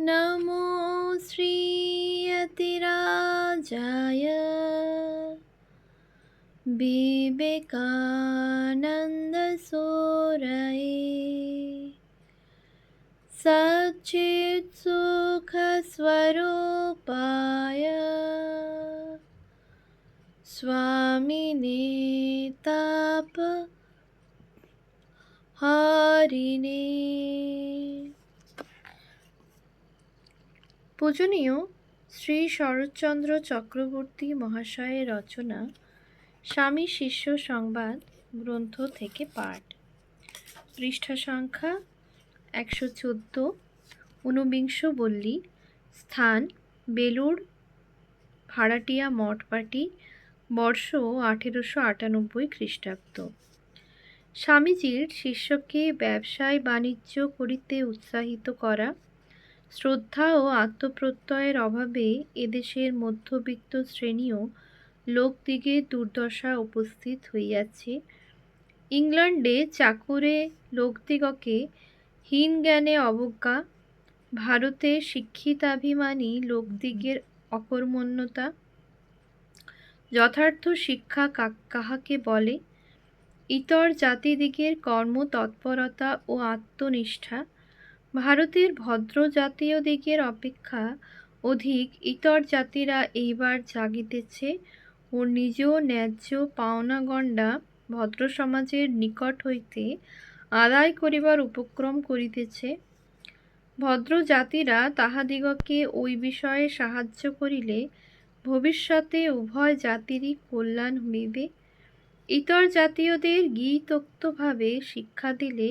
नमो श्रीयतिराजाय विवेकानन्दसोरये सच्चित्सुखस्वरूपाय स्वामिने ताप तापहारिणे পূজনীয় শ্রী শরৎচন্দ্র চক্রবর্তী মহাশয়ের রচনা স্বামী শিষ্য সংবাদ গ্রন্থ থেকে পাঠ। পৃষ্ঠা সংখ্যা একশো চোদ্দ, ঊনবিংশ বল্লী, স্থান বেলুড়, ভাড়াটিয়া মঠপাটি, বর্ষ আঠেরোশো আটানব্বই খ্রিস্টাব্দ। স্বামীজির শিষ্যকে ব্যবসায় বাণিজ্য করিতে উৎসাহিত করা শ্রদ্ধা ও আত্মপ্রত্যয়ের অভাবে এদেশের মধ্যবিত্ত শ্রেণীও লোকদিগের দুর্দশা উপস্থিত হইয়াছে। ইংল্যান্ডে চাকুরে লোকদিগকে হীন জ্ঞানে অবজ্ঞা, ভারতে শিক্ষিতাভিমানী লোকদিগের অকর্মণ্যতা, যথার্থ শিক্ষা কাহাকে বলে? ইতর জাতিদিগের কর্মতৎপরতা ও আত্মনিষ্ঠা ভারতের ভদ্র জাতীয় দিগের অপেক্ষা অধিক ইতর জাতিরা এইবার জাগিতেছে ও নিজ ন্যায্য পাওনাগণ্ডা ভদ্র সমাজের নিকট হইতে আদায় করিবার উপক্রম করিতেছে। ভদ্র জাতিরা তাহাদিগকে ওই বিষয়ে সাহায্য করিলে ভবিষ্যতে উভয় জাতিরই কল্যাণ হইবে। ইতর জাতীয়দের গীতোক্তভাবে শিক্ষা দিলে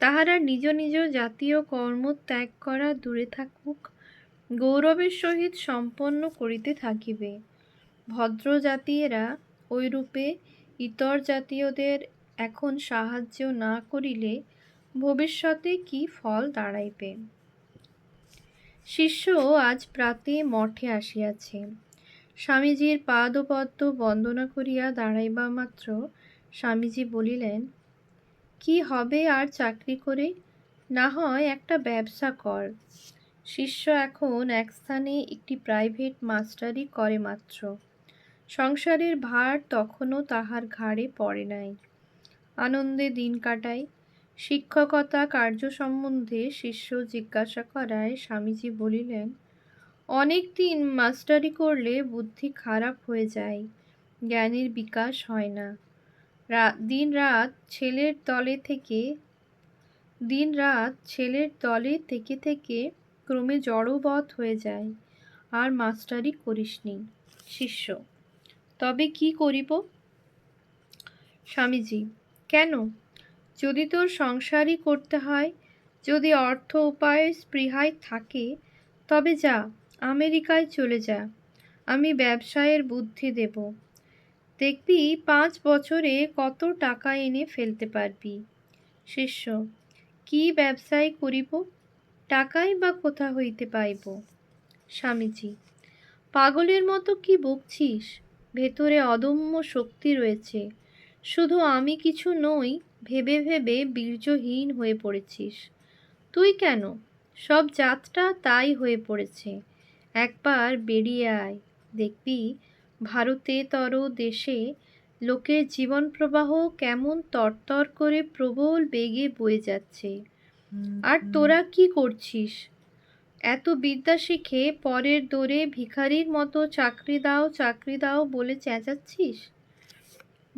তাহারা নিজ নিজ জাতীয় কর্ম ত্যাগ করা দূরে থাকুক, গৌরবের সহিত সম্পন্ন করিতে থাকিবে। ভদ্র জাতীয়রা ওইরূপে ইতর জাতীয়দের এখন সাহায্য না করিলে ভবিষ্যতে কি ফল দাঁড়াইবে? শিষ্য আজ প্রাতে মঠে আসিয়াছে। স্বামীজির পাদপদ্ম বন্দনা করিয়া দাঁড়াইবা মাত্র স্বামীজি বলিলেন কি হবে আর চাকরি করে? না হয় একটা ব্যবসা কর। শিষ্য এখন এক স্থানে একটি প্রাইভেট মাস্টারি করে মাত্র। সংসারের ভার তখনও তাহার ঘাড়ে পড়ে নাই। আনন্দে দিন কাটায়। শিক্ষকতা কার্য সম্বন্ধে শিষ্য জিজ্ঞাসা করায় স্বামীজি বলিলেন, অনেক দিন মাস্টারি করলে বুদ্ধি খারাপ হয়ে যায়। জ্ঞানের বিকাশ হয় না। দিন রাত ছেলের দলে থেকে, দিন রাত ছেলের দলে থেকে থেকে ক্রমে জড়বৎ হয়ে যায়, আর মাস্টারি করিসনি শিষ্য। তবে কি করিব? স্বামীজি, কেন? যদি তোর সংসারই করতে হয়, যদি অর্থ উপায়ে স্পৃহায় থাকে, তবে যা, আমেরিকায় চলে যা, আমি ব্যবসায়ের বুদ্ধি দেব। দেখবি পাঁচ বছরে কত টাকা এনে ফেলতে পারবি। শিষ্য, কি ব্যবসায় করিব? টাকাই বা কোথা হইতে পাইব? স্বামীজি, পাগলের মতো কি বকছিস ভেতরে অদম্য শক্তি রয়েছে। শুধু আমি কিছু নই, ভেবে ভেবে বীর্যহীন হয়ে পড়েছিস। তুই কেন? সব জাতটা তাই হয়ে পড়েছে। একবার বেরিয়ে আয়। দেখবি ভারতে তর দেশে লোকের জীবন প্রবাহ কেমন তরতর করে প্রবল বেগে বয়ে যাচ্ছে। আর তোরা কি করছিস? এত বিদ্যা শিখে পরের দোরে ভিখারির মতো চাকরি দাও চাকরি দাও বলে চেঁচাচ্ছিস?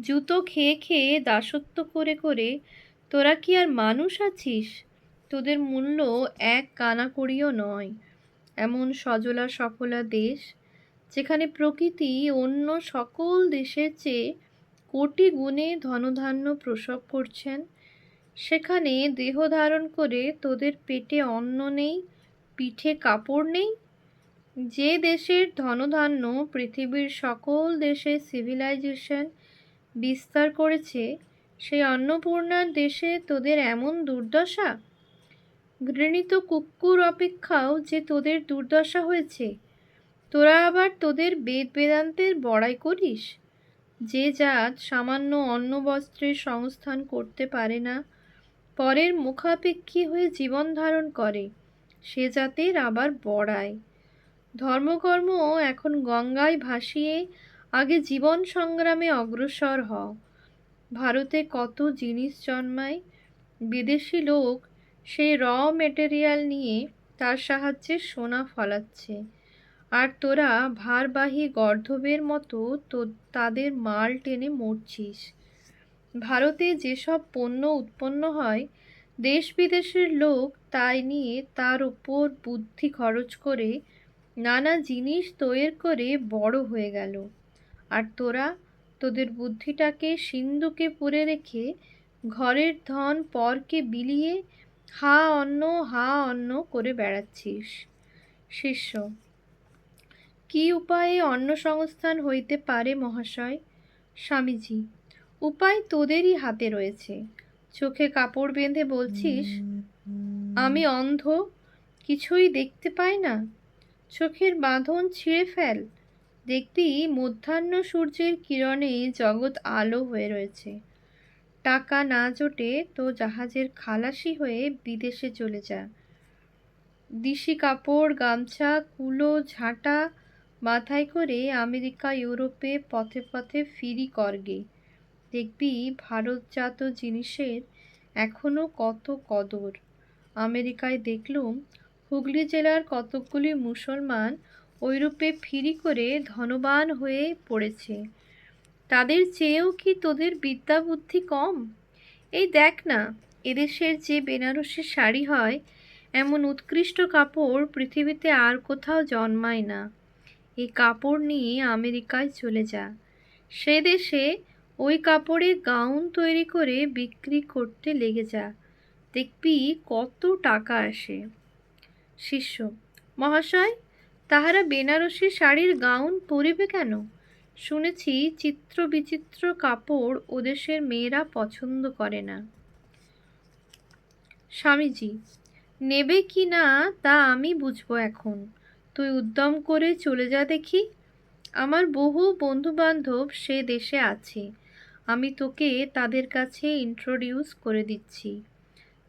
জুতো খেয়ে খেয়ে দাসত্ব করে করে তোরা কি আর মানুষ আছিস? তোদের মূল্য এক কানা করিও নয়। এমন সজলা সফলা দেশ যেখানে প্রকৃতি অন্য সকল দেশের চেয়ে কোটি গুণে ধনধান্য প্রসব করছেন, সেখানে দেহ ধারণ করে তোদের পেটে অন্ন নেই, পিঠে কাপড় নেই। যে দেশের ধনধান্য পৃথিবীর সকল দেশে সিভিলাইজেশন বিস্তার করেছে, সেই অন্নপূর্ণার দেশে তোদের এমন দুর্দশা? ঘৃণিত কুকুর অপেক্ষাও যে তোদের দুর্দশা হয়েছে। তোরা আবার তোদের বেদ বেদান্তের বড়াই করিস? যে জাত সামান্য অন্ন বস্ত্রের সংস্থান করতে পারে না, পরের মুখাপেক্ষী হয়ে জীবন ধারণ করে, সে জাতের আবার বড়ায় ধর্মকর্ম এখন গঙ্গায় ভাসিয়ে আগে জীবন সংগ্রামে অগ্রসর হও। ভারতে কত জিনিস জন্মায়, বিদেশি লোক সেই র মেটেরিয়াল নিয়ে তার সাহায্যে সোনা ফলাচ্ছে। আর তোরা ভারবাহী গর্ধবের মতো তো তাদের মাল টেনে মরছিস। ভারতে যেসব পণ্য উৎপন্ন হয় দেশ বিদেশের লোক তাই নিয়ে তার ওপর বুদ্ধি খরচ করে নানা জিনিস তৈরি করে বড় হয়ে গেল। আর তোরা তোদের বুদ্ধিটাকে সিন্ধুকে পুরে রেখে ঘরের ধন পরকে বিলিয়ে হা অন্ন হা অন্ন করে বেড়াচ্ছিস। শিষ্য কি উপায়ে অন্ন সংস্থান হইতে পারে মহাশয়? স্বামীজি, উপায় তোদেরই হাতে রয়েছে। চোখে কাপড় বেঁধে বলছিস, আমি অন্ধ, কিছুই দেখতে পাই না। চোখের বাঁধন ছিঁড়ে ফেল। দেখবি মধ্যাহ্ন সূর্যের কিরণে জগৎ আলো হয়ে রয়েছে। টাকা না জোটে তো জাহাজের খালাসি হয়ে বিদেশে চলে যা। দিশি কাপড়, গামছা, কুলো, ঝাঁটা মাথায় করে আমেরিকা, ইউরোপে পথে পথে ফিরি করগে। দেখবি ভারতজাত জিনিসের এখনও কত কদর। আমেরিকায় দেখলুম হুগলি জেলার কতকগুলি মুসলমান ওইরূপে ফিরি করে ধনবান হয়ে পড়েছে। তাদের চেয়েও কি তোদের বিদ্যা বুদ্ধি কম? এই দেখ না, এদেশের যে বেনারসি শাড়ি হয়, এমন উৎকৃষ্ট কাপড় পৃথিবীতে আর কোথাও জন্মায় না। এই কাপড় নিয়ে আমেরিকায় চলে যা। সে দেশে ওই কাপড়ে গাউন তৈরি করে বিক্রি করতে লেগে যা। দেখবি কত টাকা আসে। শিষ্য, মহাশয়, তাহারা বেনারসি শাড়ির গাউন পরিবে কেন? শুনেছি চিত্র বিচিত্র কাপড় ওদেশের মেয়েরা পছন্দ করে না। স্বামীজি, নেবে কি না তা আমি বুঝব এখন। তুই উদ্যম করে চলে যা দেখি। আমার বহু বন্ধুবান্ধব সে দেশে আছে। আমি তোকে তাদের কাছে ইন্ট্রোডিউস করে দিচ্ছি।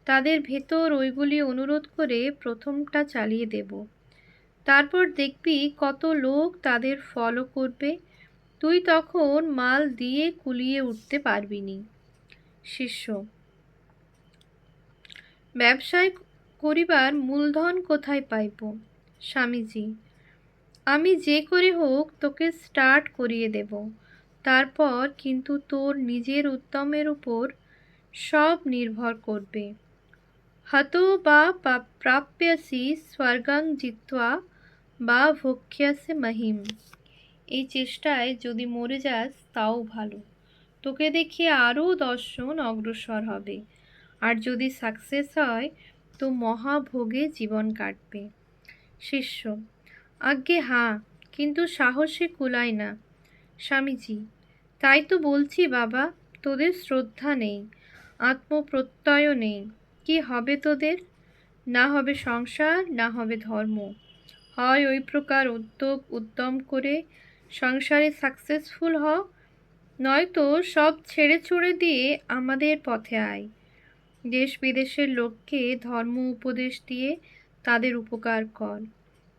তাদের ভেতর ওইগুলি অনুরোধ করে প্রথমটা চালিয়ে দেব। তারপর দেখবি কত লোক তাদের ফলো করবে। তুই তখন মাল দিয়ে কুলিয়ে উঠতে পারবি নি। শিষ্য। ব্যবসায় করিবার মূলধন কোথায় পাইব? স্বামীজি, আমি যে করে হোক তোকে স্টার্ট করিয়ে দেব। তারপর কিন্তু তোর নিজের উত্তমের উপর সব নির্ভর করবে। হতো বা প্রাপ্যাসি স্বর্গাং জিত্বা বা ভক্ষ্যাসে মহিম। এই চেষ্টায় যদি মরে যাস তাও ভালো। তোকে দেখে আরও দর্শন অগ্রসর হবে। আর যদি সাকসেস হয়, তো মহাভোগে জীবন কাটবে। শিষ্য, আজ্ঞে, হাঁ, কিন্তু সাহসে কুলায় না। স্বামীজি, তাই তো বলছি বাবা, তোদের শ্রদ্ধা নেই আত্মপ্রত্যয় নেই। কি হবে তোদের? না হবে সংসার, না হবে ধর্ম। হয় ওই প্রকার উদ্যোগ উদ্যম করে সংসারে সাকসেসফুল হ নয়তো সব ছেড়ে ছুড়ে দিয়ে আমাদের পথে আয়। দেশ বিদেশের লোককে ধর্ম উপদেশ দিয়ে তাদের উপকার কর।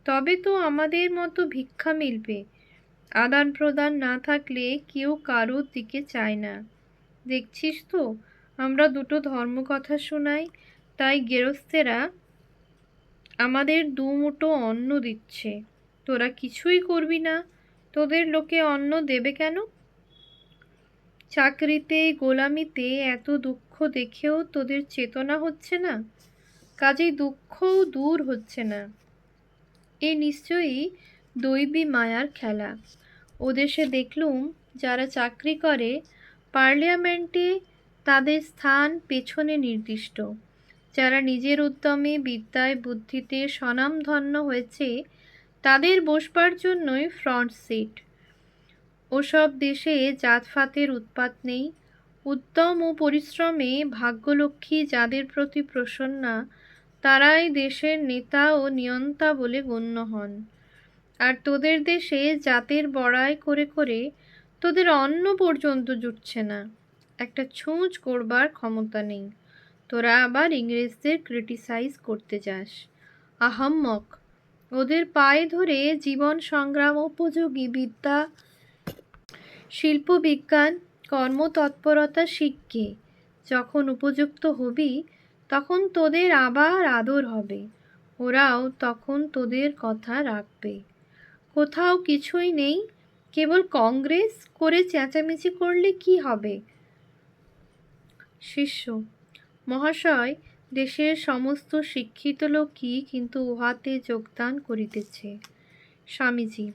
তবে তো আমাদের মতো ভিক্ষা মিলবে। আদান প্রদান না থাকলে কেউ কারোর দিকে চায় না। দেখছিস তো, আমরা দুটো ধর্মকথা শোনাই, তাই গেরস্তেরা আমাদের দু মুঠো অন্ন দিচ্ছে। তোরা কিছুই করবি না, তোদের লোকে অন্ন দেবে কেন? চাকরিতে, গোলামিতে এত দুঃখ দেখেও তোদের চেতনা হচ্ছে না? কাজেই দুঃখও দূর হচ্ছে না। এ নিশ্চয়ই দৈবী মায়ার খেলা। ওদেশে দেখলুম যারা চাকরি করে, পার্লিয়ামেন্টে তাদের স্থান পেছনে নির্দিষ্ট। যারা নিজের উদ্যমে, বিদ্যায়, বুদ্ধিতে স্বনামধন্য হয়েছে, তাদের বসবার জন্যই ফ্রন্ট সিট ওসব দেশে জাতফাতের উৎপাত নেই। উদ্যম ও পরিশ্রমে ভাগ্যলক্ষ্মী যাদের প্রতি প্রসন্না তারাই দেশের নেতা ও নিয়ন্তা বলে গণ্য হন। আর তোদের দেশে জাতের বড়াই করে করে তোদের অন্ন পর্যন্ত জুটছে না। একটা ছুঁচ করবার ক্ষমতা নেই। তোরা আবার ইংরেজদের ক্রিটিসাইজ করতে যাস। আহাম্মক। ওদের পায়ে ধরে জীবন সংগ্রাম, উপযোগী বিদ্যা, শিল্পবিজ্ঞান, কর্মতৎপরতা শিখকে। যখন উপযুক্ত হবি তখন তোদের আবার আদর হবে। ওরাও তখন তোদের কথা রাখবে। কোথাও কিছুই নেই, কেবল কংগ্রেস করে চেঁচামেচি করলে কি হবে? শিষ্য, মহাশয়, দেশের সমস্ত শিক্ষিত লোকই কিন্তু উহাতে যোগদান করিতেছে। স্বামীজি,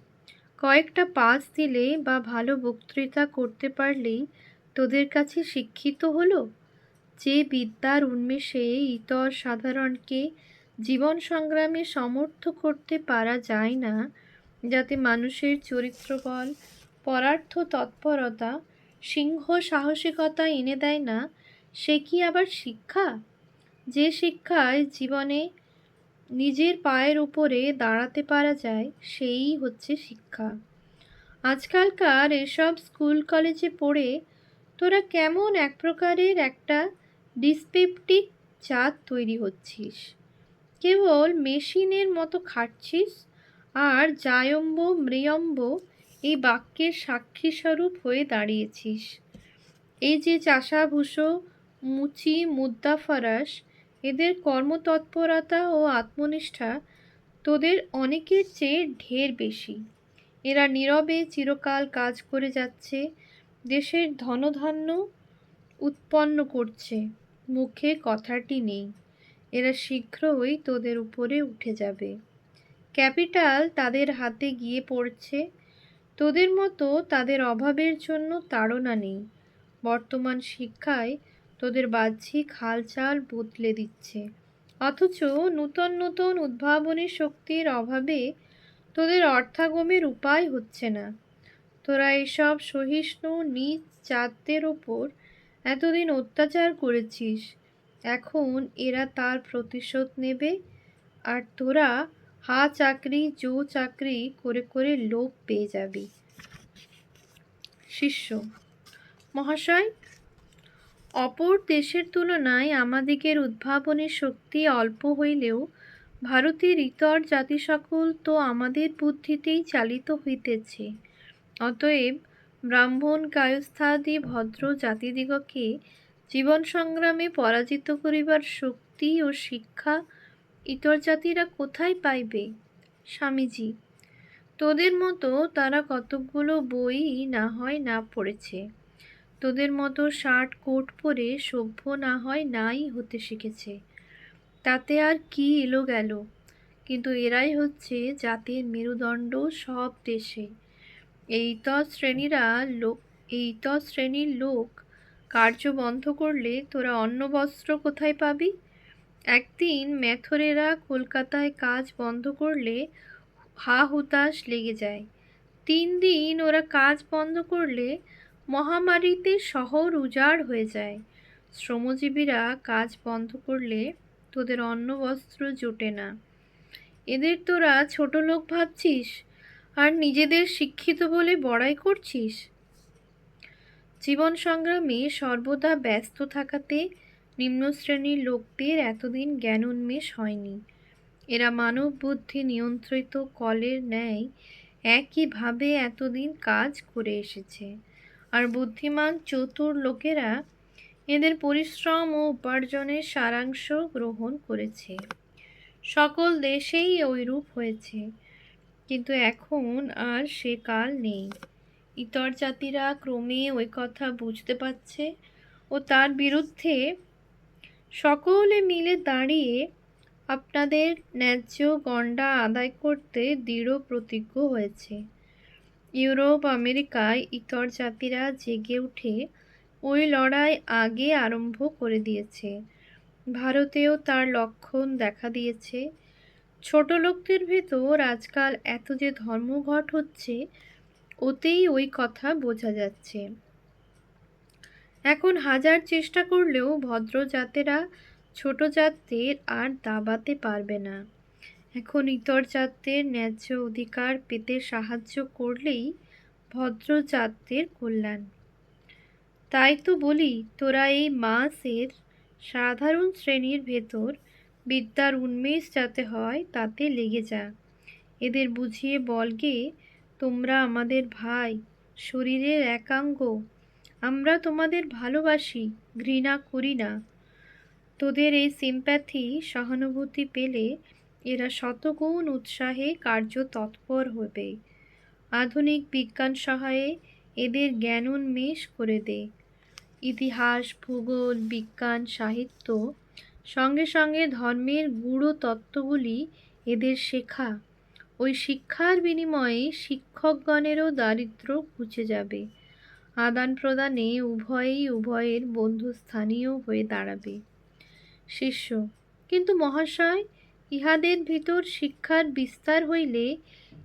কয়েকটা পাস দিলে বা ভালো বক্তৃতা করতে পারলেই তোদের কাছে শিক্ষিত হলো? যে বিদ্যার উন্মেষে ইতর সাধারণকে জীবন সংগ্রামে সমর্থ করতে পারা যায় না, যাতে মানুষের চরিত্রবল, পরার্থ তৎপরতা, সিংহ সাহসিকতা এনে দেয় না, সে কি আবার শিক্ষা? যে শিক্ষায় জীবনে নিজের পায়ের উপরে দাঁড়াতে পারা যায়, সেই হচ্ছে শিক্ষা। আজকালকার এসব স্কুল কলেজে পড়ে তোরা কেমন এক প্রকারের একটা ডিসপেপটিক চাঁদ তৈরি হচ্ছিস। কেবল মেশিনের মতো খাটছিস আর জায়ম্ব মৃয়ম্ব এই বাক্যের সাক্ষী স্বরূপ হয়ে দাঁড়িয়েছিস। এই যে চাষাভূষো, মুচি মুদ্দাফরাস এদের কর্মতৎপরতা ও আত্মনিষ্ঠা তোদের অনেকের চেয়ে ঢের বেশি। এরা নীরবে চিরকাল কাজ করে যাচ্ছে, দেশের ধনধান্য উৎপন্ন করছে। মুখে কথাটি নেই। এরা শীঘ্রই তোদের উপরে উঠে যাবে। ক্যাপিটাল তাদের হাতে গিয়ে পড়ছে। তোদের মতো তাদের অভাবের জন্য তাড়না নেই। বর্তমান শিক্ষায় তোদের বাহ্যিক হালচাল বদলে দিচ্ছে। অথচ নূতন নূতন উদ্ভাবনী শক্তির অভাবে তোদের অর্থাগমের উপায় হচ্ছে না। তোরা এসব সহিষ্ণু নিজ জাতদের ওপর এতদিন অত্যাচার করেছিস। এখন এরা তার প্রতিশোধ নেবে। আর তোরা হা চাকরি, জো চাকরি করে করে লোভ পেয়ে যাবি। শিষ্য, মহাশয়, অপর দেশের তুলনায় আমাদিগের উদ্ভাবনের শক্তি অল্প হইলেও ভারতের ইতর জাতি সকল তো আমাদের বুদ্ধিতেই চালিত হইতেছে। অতএব ব্রাহ্মণ কায়স্থাদি ভদ্র জাতিদিগকে জীবন সংগ্রামে পরাজিত করিবার শক্তি ও শিক্ষা ইতর জাতিরা কোথায় পাইবে? স্বামীজি, তোদের মতো তারা কতকগুলো বই না হয় না পড়েছে। তোদের মতো শার্ট কোট পরে সভ্য না হয় নাই হতে শিখেছে। তাতে আর কি এলো গেল? কিন্তু এরাই হচ্ছে জাতির মেরুদণ্ড সব দেশে। এই শ্রেণীরা লোক এই ত শ্রেণির লোক কার্য বন্ধ করলে তোরা অন্ন বস্ত্র কোথায় পাবি? একদিন ম্যাথরেরা কলকাতায় কাজ বন্ধ করলে হা হুতাশ লেগে যায়। তিন দিন ওরা কাজ বন্ধ করলে মহামারীতে শহর উজাড় হয়ে যায়। শ্রমজীবীরা কাজ বন্ধ করলে তোদের অন্ন বস্ত্র জোটে না। এদের তোরা ছোট লোক ভাবছিস? আর নিজেদের শিক্ষিত বলে বড়াই করছিস? জীবন সংগ্রামে সর্বদা ব্যস্ত থাকাতে নিম্ন শ্রেণির লোকদের এতদিন জ্ঞান উন্মেষ হয়নি। এরা মানব বুদ্ধি নিয়ন্ত্রিত কলের ন্যায় একইভাবে এতদিন কাজ করে এসেছে। আর বুদ্ধিমান চতুর লোকেরা এদের পরিশ্রম ও উপার্জনের সারাংশ গ্রহণ করেছে। সকল দেশেই ওইরূপ হয়েছে। কিন্তু এখন আর সে কাল নেই। ইতর জাতিরা ক্রমে ওই কথা বুঝতে পারছে ও তার বিরুদ্ধে সকলে মিলে দাঁড়িয়ে আপনাদের ন্যায্য গণ্ডা আদায় করতে দৃঢ় প্রতিজ্ঞ হয়েছে। ইউরোপ, আমেরিকায় ইতর জাতিরা জেগে উঠে ওই লড়াই আগে আরম্ভ করে দিয়েছে। ভারতেও তার লক্ষণ দেখা দিয়েছে। ছোট লোকদের ভেতর আজকাল এত যে ধর্মঘট হচ্ছে, ওতেই ওই কথা বোঝা যাচ্ছে। এখন হাজার চেষ্টা করলেও ভদ্র জাতেরা ছোট জাতদের আর দাবাতে পারবে না। এখন ইতর জাতদের ন্যায্য অধিকার পেতে সাহায্য করলেই ভদ্র জাতদের কল্যাণ। তাই তো বলি, তোরা এই মাসের সাধারণ শ্রেণির ভেতর বিদ্যার উন্মেষ যাতে হয়, তাতে লেগে যা। এদের বুঝিয়ে বলগে তোমরা আমাদের ভাই, শরীরের একাঙ্গ। আমরা তোমাদের ভালোবাসি, ঘৃণা করি না। তোদের এই সিম্প্যাথি সহানুভূতি পেলে এরা শতগুণ উৎসাহে কার্য তৎপর হবে। আধুনিক বিজ্ঞান সহায়ে এদের জ্ঞানোন্মেষ করে দে। ইতিহাস, ভূগোল, বিজ্ঞান, সাহিত্য সঙ্গে সঙ্গে ধর্মের গূঢ় তত্ত্বগুলি এদের শেখা। ওই শিক্ষার বিনিময়ে শিক্ষকগণেরও দারিদ্র ঘুচে যাবে। আদান প্রদানে উভয়েই উভয়ের বন্ধুস্থানীয় হয়ে দাঁড়াবে। শিষ্য, কিন্তু মহাশয়, ইহাদের ভিতর শিক্ষার বিস্তার হইলে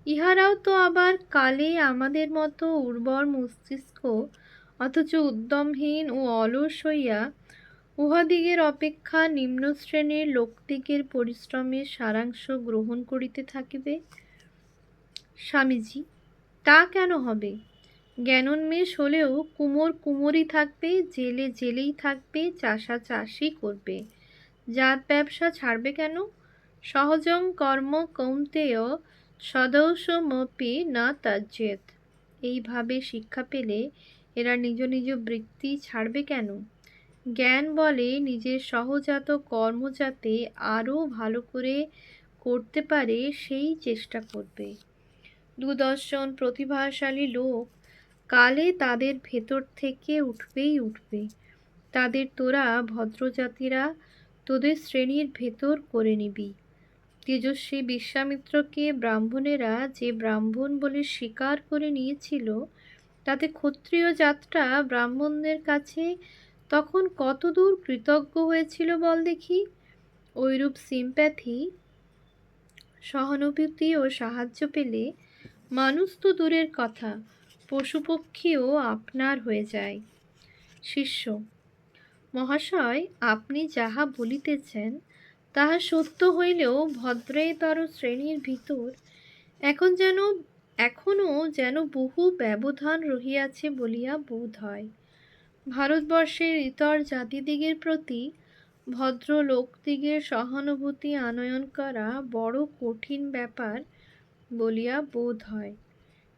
ইহারাও তো আবার কালে আমাদের মতো উর্বর মস্তিষ্ক, অথচ উদ্যমহীন ও অলস হইয়া উহাদিগের অপেক্ষা নিম্ন শ্রেণির লোকদিগের পরিশ্রমের সারাংশ গ্রহণ করিতে থাকিবে? স্বামীজি, তা কেন হবে? জ্ঞানোন্মেষ হলেও কুমোর কুমোরই থাকবে, জেলে জেলেই থাকবে, চাষা চাষই করবে। জাত ব্যবসা ছাড়বে কেন? সহজং কর্ম কৌন্তেয় সদৌষমপি না তাজ্যেত এইভাবে শিক্ষা পেলে এরা নিজ নিজ বৃত্তি ছাড়বে কেন? জ্ঞান বলে নিজের সহজাত কর্ম যাতে আরও ভালো করে করতে পারে, সেই চেষ্টা করবে। দু দশজন প্রতিভাশালী লোক কালে তাদের ভেতর থেকে উঠবেই উঠবে। তাদের তোরা ভদ্রজাতিরা তোদের শ্রেণির ভেতর করে নিবি। তেজস্বী বিশ্বামিত্রকে ব্রাহ্মণেরা যে ব্রাহ্মণ বলে স্বীকার করে নিয়েছিল, তাতে ক্ষত্রিয় জাতটা ব্রাহ্মণদের কাছে তখন কতদূর কৃতজ্ঞ হয়েছিল বল দেখি? ওইরূপ সিম্প্যাথি সহানুভূতি ও সাহায্য পেলে মানুষ তো দূরের কথা, পশুপক্ষীও আপনার হয়ে যায়। শিষ্য, মহাশয়, আপনি যাহা বলিতেছেন, তাহা সত্য হইলেও ভদ্রেতর শ্রেণির ভিতর এখন যেন, এখনও যেন বহু ব্যবধান রহিয়াছে বলিয়া বোধ হয়। ভারতবর্ষের ইতর জাতিদিগের প্রতি ভদ্র লোকদিগের সহানুভূতি আনয়ন করা বড় কঠিন ব্যাপার বলিয়া বোধ হয়।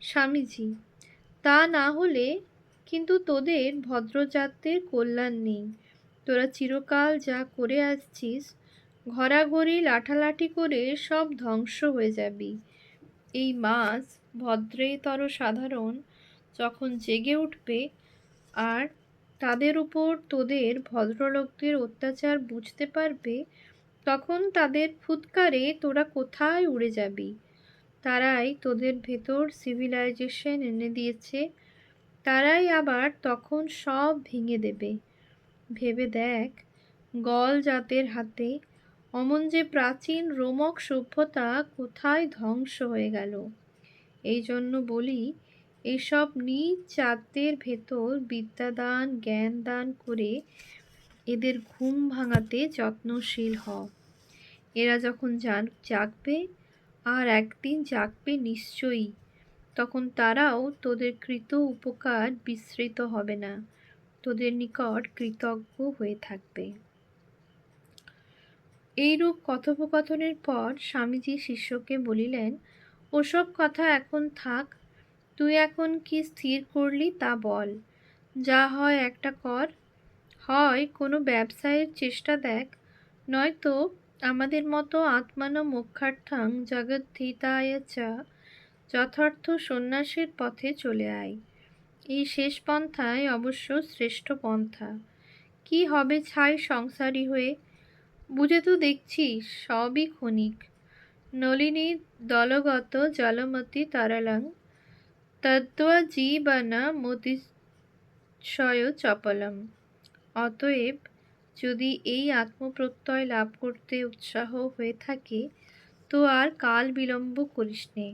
স্বামীজি, তা না হলে কিন্তু তোদের ভদ্রজাতদের কল্যাণ নেই। তোরা চিরকাল যা করে আসছিস ঘোরাঘড়ি লাঠালাঠি করে সব ধ্বংস হয়ে যাবি। এই মাছ ভদ্রেতর সাধারণ যখন জেগে উঠবে আর তাদের উপর তোদের ভদ্রলোকদের অত্যাচার বুঝতে পারবে, তখন তাদের ফুৎকারে তোরা কোথায় উড়ে যাবি? তারাই তোদের ভেতর সিভিলাইজেশন এনে দিয়েছে, তারাই আবার তখন সব ভেঙে দেবে। ভেবে দেখ, গল জাতের হাতে, অমন যে প্রাচীন রোমক সভ্যতা কোথায় ধ্বংস হয়ে গেল। এই জন্য বলি এইসব নিজ জাতের ভেতর বিদ্যাদান জ্ঞান দান করে এদের ঘুম ভাঙাতে যত্নশীল হ এরা যখন জাগবে আর একদিন জাগবে নিশ্চয়ই, তখন তারাও তোদের কৃত উপকার বিস্মৃত হবে না। তোদের নিকট কৃতজ্ঞ হয়ে থাকবে। এইরূপ কথোপকথনের পর স্বামীজি শিষ্যকে বলিলেন, ওসব কথা এখন থাক তুই এখন কি স্থির করলি তা বল। যা হয় একটা কর। হয় কোনো ব্যবসায়ের চেষ্টা দেখ। নয়তো আমাদের মতো আত্মান মোক্ষার্থাং জগদ্ধিতায় চা যথার্থ সন্ন্যাসের পথে চলে আয়। এই শেষ পন্থায় অবশ্য শ্রেষ্ঠ পন্থা। কি হবে ছাই সংসারী হয়ে? বুঝে তো দেখছি সবই ক্ষণিক। নলিনী দলগত জলমতি তারালাং তদ্বা জীবন মতিশয় চপলম। অতএব যদি এই আত্মপ্রত্যয় লাভ করতে উৎসাহ হয়ে থাকে, তো আর কাল বিলম্ব করিস নে,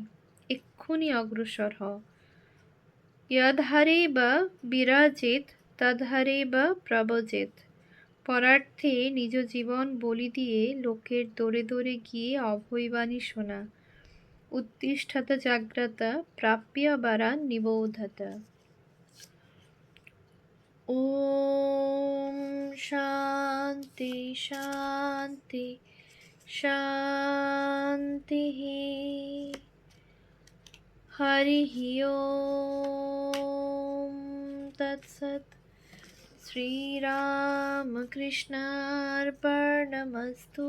এক্ষুনি অগ্রসর হ। ইয়ধারে বা বিরাজেত তদহারে বা প্রবজেত। পরার্থে নিজ জীবন বলি দিয়ে লোকের দৌড়ে দৌড়ে গিয়ে অভয়বাণী শোনা। উত্তিষ্ঠত জাগ্রত প্রাপ্য বরা নিবোধত। ওম শান্তি শান্তি শান্তি হরি ওম তৎসৎ। श्रीरामकृष्णार्पणमस्तु